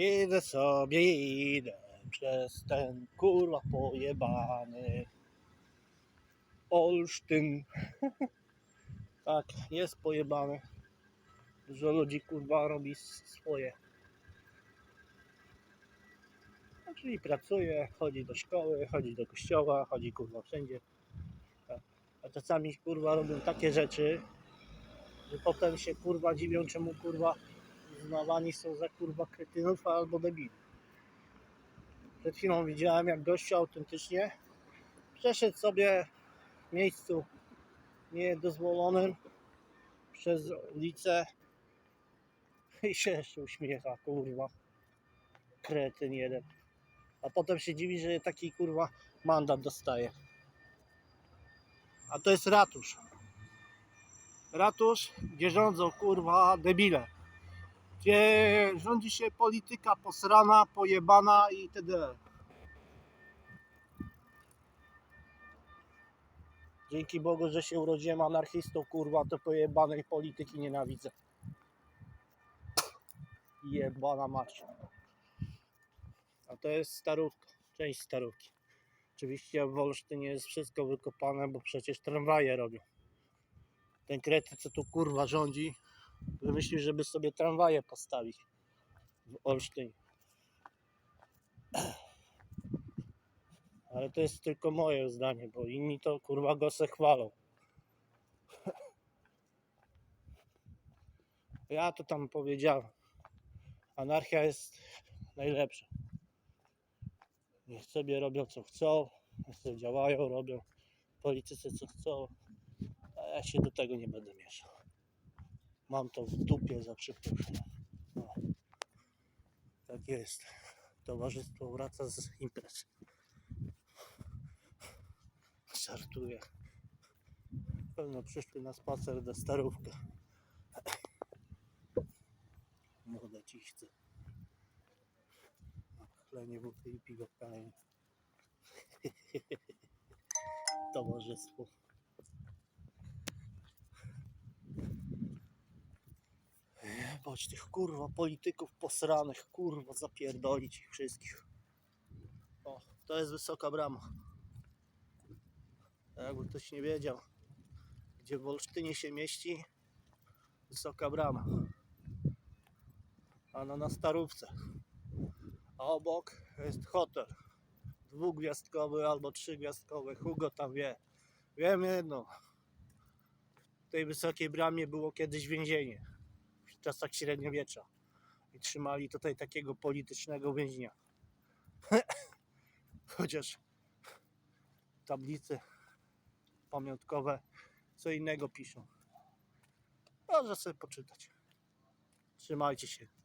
Idę sobie, idę przez ten kurwa pojebany Olsztyn. tak, jest pojebany. Dużo ludzi kurwa robi swoje. No, czyli pracuje, chodzi do szkoły, chodzi do kościoła, chodzi kurwa wszędzie. Tak. A czasami kurwa robią takie rzeczy, że potem się kurwa dziwią, czemu kurwa uznawani są za kurwa kretynów albo debili. Przed chwilą widziałem, jak gościu autentycznie przeszedł sobie w miejscu niedozwolonym przez ulicę i się jeszcze uśmiecha, kurwa. Kretyn jeden. A potem się dziwi, że taki kurwa mandat dostaje. A to jest ratusz. Ratusz, gdzie rządzą kurwa debile. Gdzie rządzi się polityka posrana, pojebana i itd. Dzięki Bogu, że się urodziłem anarchistą, kurwa, to pojebanej polityki nienawidzę. Jebana mać. A to jest starówka, część starówki. Oczywiście w Olsztynie jest wszystko wykopane, bo przecież tramwaje robią. Ten krety, co tu kurwa rządzi, wymyślił, żeby sobie tramwaje postawić w Olsztynie. Ale to jest tylko moje zdanie, bo inni to kurwa go se chwalą. Ja to tam powiedziałem. Anarchia jest najlepsza. Niech sobie robią co chcą, niech sobie działają, robią politycy co chcą, a ja się do tego nie będę mieszał. Mam to w dupie za przeproszeniem. No. Tak jest. Towarzystwo wraca z imprez. Żartuję. Pewno przyszły na spacer do starówka. Młode cichce. Chlenie wódki i kaleniu. Towarzystwo. Bądź tych kurwa polityków posranych, kurwa zapierdolić ich wszystkich. O, to jest wysoka brama. Jakby ktoś nie wiedział, gdzie w Olsztynie się mieści, wysoka brama. A no na Starówce. A obok jest hotel. Dwugwiazdkowy albo trzygwiazdkowy. Hugo tam wie. Wiem jedno. W tej wysokiej bramie było kiedyś więzienie. W czasach średniowiecza. I trzymali tutaj takiego politycznego więźnia. Chociaż tablice pamiątkowe co innego piszą. Można sobie poczytać. Trzymajcie się.